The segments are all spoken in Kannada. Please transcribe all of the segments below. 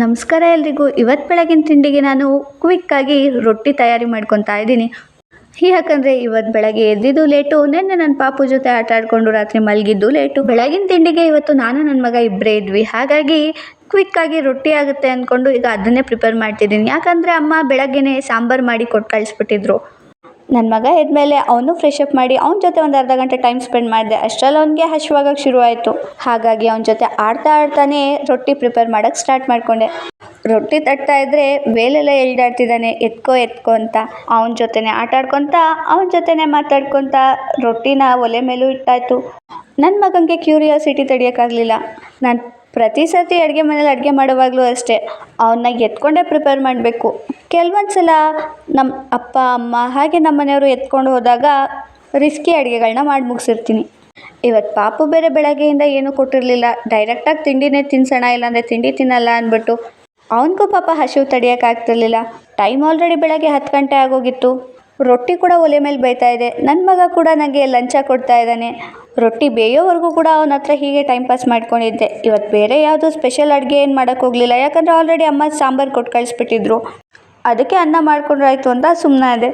ನಮಸ್ಕಾರ ಎಲ್ರಿಗೂ. ಇವತ್ತು ಬೆಳಗಿನ ತಿಂಡಿಗೆ ನಾನು ಕ್ವಿಕ್ಕಾಗಿ ರೊಟ್ಟಿ ತಯಾರಿ ಮಾಡ್ಕೊತಾ ಇದ್ದೀನಿ. ಯಾಕಂದರೆ ಇವತ್ತು ಬೆಳಗ್ಗೆ ಎದ್ದಿದ್ದು ಲೇಟು, ನಿನ್ನೆ ನನ್ನ ಪಾಪು ಜೊತೆ ಆಟ ಆಡಿಕೊಂಡು ರಾತ್ರಿ ಮಲಗಿದ್ದು ಲೇಟು. ಬೆಳಗಿನ ತಿಂಡಿಗೆ ಇವತ್ತು ನಾನು ನನ್ನ ಮಗ ಇಬ್ಬರೇ ಇದ್ವಿ. ಹಾಗಾಗಿ ಕ್ವಿಕ್ಕಾಗಿ ರೊಟ್ಟಿ ಆಗುತ್ತೆ ಅಂದ್ಕೊಂಡು ಈಗ ಅದನ್ನೇ ಪ್ರಿಪೇರ್ ಮಾಡ್ತಿದ್ದೀನಿ. ಯಾಕಂದರೆ ಅಮ್ಮ ಬೆಳಗ್ಗೆನೇ ಸಾಂಬಾರು ಮಾಡಿ ಕೊಟ್ಟು ಕಳಿಸ್ಬಿಟ್ಟಿದ್ರು. ನನ್ನ ಮಗ ಎದ್ಮೇಲೆ ಅವನು ಫ್ರೆಶ್ ಅಪ್ ಮಾಡಿ ಅವನ ಜೊತೆ ಒಂದು ಅರ್ಧ ಗಂಟೆ ಟೈಮ್ ಸ್ಪೆಂಡ್ ಮಾಡಿದೆ. ಅಷ್ಟರಲ್ಲಿ ಅವನಿಗೆ ಹಶ್ವಾಗಕ್ಕೆ ಶುರುವಾಯಿತು. ಹಾಗಾಗಿ ಅವನ ಜೊತೆ ಆಡ್ತಾ ಆಡ್ತಾನೆ ರೊಟ್ಟಿ ಪ್ರಿಪೇರ್ ಮಾಡೋಕ್ಕೆ ಸ್ಟಾರ್ಟ್ ಮಾಡಿಕೊಂಡೆ. ರೊಟ್ಟಿ ತಟ್ತಾ ಇದ್ದರೆ ವೇಲೆಲ್ಲ ಎಳ್ದಾಡ್ತಿದ್ದಾನೆ ಎತ್ಕೋ ಎತ್ಕೋ ಅಂತ. ಅವನ ಜೊತೆನೆ ಆಟಾಡ್ಕೊತ, ಅವನ ಜೊತೆನೆ ಮಾತಾಡ್ಕೊತ ರೊಟ್ಟಿನ ಒಲೆ ಮೇಲೂ ಇಟ್ಟಾಯ್ತು. ನನ್ನ ಮಗನಿಗೆ ಕ್ಯೂರಿಯಾಸಿಟಿ ತಡೆಯೋಕ್ಕಾಗಲಿಲ್ಲ. ನಾನು ಪ್ರತಿ ಸರ್ತಿ ಅಡುಗೆ ಮನೇಲಿ ಅಡುಗೆ ಮಾಡುವಾಗಲೂ ಅಷ್ಟೇ. ಅವನ್ನ ಎತ್ಕೊಂಡೇ ಪ್ರಿಪೇರ್ ಮಾಡಬೇಕು. ಕೆಲವೊಂದು ಸಲ ನಮ್ಮ ಅಪ್ಪ, ಅಮ್ಮ ಹಾಗೆ ನಮ್ಮ ಮನೆಯವರು ಎತ್ಕೊಂಡು ಹೋದಾಗ ರಿಸ್ಕಿ ಅಡುಗೆಗಳನ್ನ ಮಾಡಿ ಮುಗಿಸಿರ್ತೀನಿ. ಇವತ್ತು ಪಾಪು ಬೇರೆ ಬೆಳಗ್ಗೆಯಿಂದ ಏನೂ ಕೊಟ್ಟಿರಲಿಲ್ಲ. ಡೈರೆಕ್ಟಾಗಿ ತಿಂಡಿನೇ ತಿನ್ಸೋಣ ಇಲ್ಲಾಂದರೆ ತಿಂಡಿ ತಿನ್ನಲ್ಲ ಅಂದ್ಬಿಟ್ಟು ಅವನಿಗೂ ಪಾಪ ಹಸಿವು ತಡಿಯೋಕ್ಕಾಗ್ತಿರ್ಲಿಲ್ಲ. ಟೈಮ್ ಆಲ್ರೆಡಿ ಬೆಳಗ್ಗೆ ಹತ್ತು ಗಂಟೆ ಆಗೋಗಿತ್ತು. ರೊಟ್ಟಿ ಕೂಡ ಒಲೆ ಮೇಲೆ ಬೇಯ್ತಾ ಇದೆ. ನನ್ನ ಮಗ ಕೂಡ ನನಗೆ ಲಂಚ ಕೊಡ್ತಾ ಇದ್ದಾನೆ. ರೊಟ್ಟಿ ಬೇಯೋವರೆಗೂ ಕೂಡ ಅವನ ಹತ್ರ ಹೀಗೆ ಟೈಮ್ ಪಾಸ್ ಮಾಡ್ಕೊಂಡಿದ್ದೆ. ಇವತ್ತು ಬೇರೆ ಯಾವುದೂ ಸ್ಪೆಷಲ್ ಅಡುಗೆ ಏನು ಮಾಡೋಕ್ಕೆ ಹೋಗಲಿಲ್ಲ. ಯಾಕಂದರೆ ಆಲ್ರೆಡಿ ಅಮ್ಮ ಸಾಂಬಾರು ಕೊಟ್ಟು ಕಳಿಸ್ಬಿಟ್ಟಿದ್ರು. ಅದಕ್ಕೆ ಅನ್ನ ಮಾಡ್ಕೊಂಡ್ರಾಯ್ತು ಅಂತ ಸುಮ್ಮನೆ ಇದೆ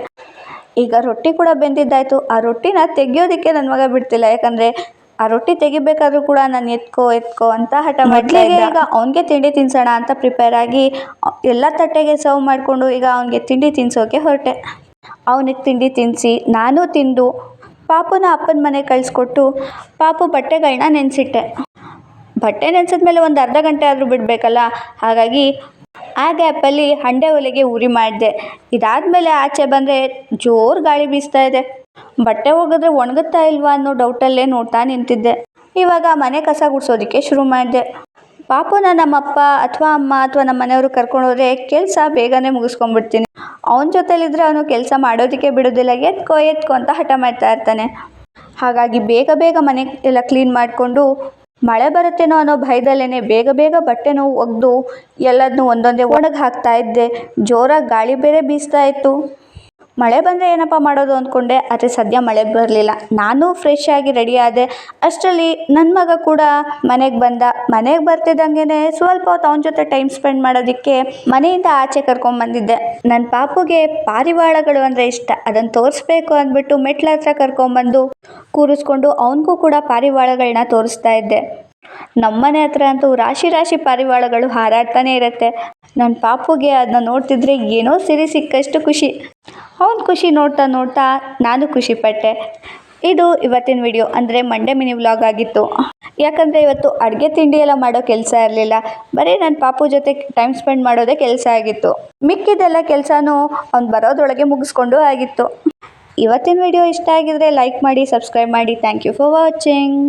ಈಗ ರೊಟ್ಟಿ ಕೂಡ ಬೆಂದಿದ್ದಾಯಿತು. ಆ ರೊಟ್ಟಿನ ತೆಗಿಯೋದಕ್ಕೆ ನನ್ನ ಮಗ ಬಿಡ್ತಿಲ್ಲ. ಯಾಕಂದರೆ ಆ ರೊಟ್ಟಿ ತೆಗಿಬೇಕಾದ್ರೂ ಕೂಡ ನಾನು ಎತ್ಕೋ ಎತ್ಕೋ ಅಂತ ಹಠ ಮೊದಲಿಗೆ ಈಗ ಅವನಿಗೆ ತಿಂಡಿ ತಿನ್ಸೋಣ ಅಂತ ಪ್ರಿಪೇರ್ ಆಗಿ ಎಲ್ಲ ತಟ್ಟೆಗೆ ಸರ್ವ್ ಮಾಡಿಕೊಂಡು ಈಗ ಅವನಿಗೆ ತಿಂಡಿ ತಿನ್ಸೋಕೆ ಹೊರಟೆ. ಅವನಿಗೆ ತಿಂಡಿ ತಿನ್ನಿಸಿ ನಾನು ತಿಂದು, ಪಾಪುನ ಅಪ್ಪನ ಮನೆಗೆ ಕಳಿಸ್ಕೊಟ್ಟು, ಪಾಪು ಬಟ್ಟೆಗಳನ್ನ ನೆನೆಸಿಟ್ಟೆ. ಬಟ್ಟೆ ನೆನೆಸಿದ್ಮೇಲೆ ಒಂದು ಅರ್ಧ ಗಂಟೆ ಆದರೂ ಬಿಡಬೇಕಲ್ಲ? ಹಾಗಾಗಿ ಆ ಗ್ಯಾಪಲ್ಲಿ ಹಂಡೆ ಒಲೆಗೆ ಉರಿ ಮಾಡಿದೆ. ಇದಾದಮೇಲೆ ಆಚೆ ಬಂದರೆ ಜೋರು ಗಾಳಿ ಬೀಸ್ತಾ ಇದೆ. ಬಟ್ಟೆ ಹೋಗಿದ್ರೆ ಒಣಗುತ್ತಾ ಇಲ್ವಾ ಅನ್ನೋ ಡೌಟಲ್ಲೇ ನೋಡ್ತಾ ನಿಂತಿದ್ದೆ. ಇವಾಗ ಮನೆ ಕಸ ಗುಡಿಸೋದಕ್ಕೆ ಶುರು ಮಾಡಿದೆ. ಪಾಪುನ ನಮ್ಮಪ್ಪ ಅಥವಾ ಅಮ್ಮ ಅಥವಾ ನಮ್ಮ ಮನೆಯವರು ಕರ್ಕೊಂಡು ಹೋದ್ರೆ ಕೆಲಸ ಬೇಗನೆ ಮುಗಿಸ್ಕೊಂಡ್ಬಿಡ್ತೀನಿ. ಅವನ ಜೊತೆಲಿದ್ರೆ ಅವನು ಕೆಲಸ ಮಾಡೋದಕ್ಕೆ ಬಿಡೋದಿಲ್ಲ, ಎತ್ಕೋ ಎತ್ಕೋ ಅಂತ ಹಠ ಮಾಡ್ತಾ ಇರ್ತಾನೆ. ಹಾಗಾಗಿ ಬೇಗ ಬೇಗ ಮನೆ ಎಲ್ಲ ಕ್ಲೀನ್ ಮಾಡಿಕೊಂಡು ಮಳೆ ಬರುತ್ತೇನೋ ಅನ್ನೋ ಭಯದಲ್ಲೇ ಬೇಗ ಬೇಗ ಬಟ್ಟೆನೂ ಒಗೆದು ಎಲ್ಲದನ್ನೂ ಒಂದೊಂದೇ ಒಣಗಿ ಹಾಕ್ತಾ ಇದ್ದೆ. ಜೋರಾಗಿ ಗಾಳಿ ಬೇರೆ ಬೀಸ್ತಾ ಇತ್ತು. ಮಳೆ ಬಂದರೆ ಏನಪ್ಪ ಮಾಡೋದು ಅಂದ್ಕೊಂಡೆ, ಆದರೆ ಸದ್ಯ ಮಳೆ ಬರಲಿಲ್ಲ. ನಾನು ಫ್ರೆಶ್ ಆಗಿ ರೆಡಿ ಆದೆ. ಅಷ್ಟರಲ್ಲಿ ನನ್ನ ಮಗ ಕೂಡ ಮನೆಗೆ ಬಂದ. ಮನೆಗೆ ಬರ್ತಿದ್ದಂಗೆ ಸ್ವಲ್ಪ ಹೊತ್ತು ಅವನ ಜೊತೆ ಟೈಮ್ ಸ್ಪೆಂಡ್ ಮಾಡೋದಕ್ಕೆ ಮನೆಯಿಂದ ಆಚೆ ಕರ್ಕೊಂಬಂದಿದ್ದೆ ನನ್ನ ಪಾಪುಗೆ ಪಾರಿವಾಳಗಳು ಅಂದರೆ ಇಷ್ಟ. ಅದನ್ನು ತೋರಿಸ್ಬೇಕು ಅಂದ್ಬಿಟ್ಟು ಮೆಟ್ಲ ಹತ್ರ ಕರ್ಕೊಂಬಂದು ಕೂರಿಸ್ಕೊಂಡು ಅವನಿಗೂ ಕೂಡ ಪಾರಿವಾಳಗಳನ್ನ ತೋರಿಸ್ತಾ ಇದ್ದೆ. ನಮ್ಮನೆ ಹತ್ರ ಅಂತೂ ರಾಶಿ ರಾಶಿ ಪಾರಿವಾಳಗಳು ಹಾರಾಡ್ತಾನೆ ಇರುತ್ತೆ. ನನ್ನ ಪಾಪುಗೆ ಅದನ್ನ ನೋಡ್ತಿದ್ರೆ ಏನೋ ಸಿರಿ ಸಿಕ್ಕಷ್ಟು ಖುಷಿ. ಅವನ ಖುಷಿ ನೋಡ್ತಾ ನೋಡ್ತಾ ನಾನು ಖುಷಿ ಪಟ್ಟೆ ಇದು ಇವತ್ತಿನ ವಿಡಿಯೋ ಅಂದರೆ ಮಂಡೆ ಮಿನಿ ವ್ಲಾಗ್ ಆಗಿತ್ತು. ಯಾಕಂದರೆ ಇವತ್ತು ಅಡುಗೆ ತಿಂಡಿ ಎಲ್ಲ ಮಾಡೋ ಕೆಲಸ ಇರಲಿಲ್ಲ. ಬರೀ ನನ್ನ ಪಾಪು ಜೊತೆ ಟೈಮ್ ಸ್ಪೆಂಡ್ ಮಾಡೋದೇ ಕೆಲಸ ಆಗಿತ್ತು. ಮಿಕ್ಕಿದೆಲ್ಲ ಕೆಲಸನೂ ಅವ್ನು ಬರೋದ್ರೊಳಗೆ ಮುಗಿಸ್ಕೊಂಡು ಆಗಿತ್ತು. ಇವತ್ತಿನ ವಿಡಿಯೋ ಇಷ್ಟ ಆಗಿದ್ರೆ ಲೈಕ್ ಮಾಡಿ, ಸಬ್ಸ್ಕ್ರೈಬ್ ಮಾಡಿ. Thank you for watching.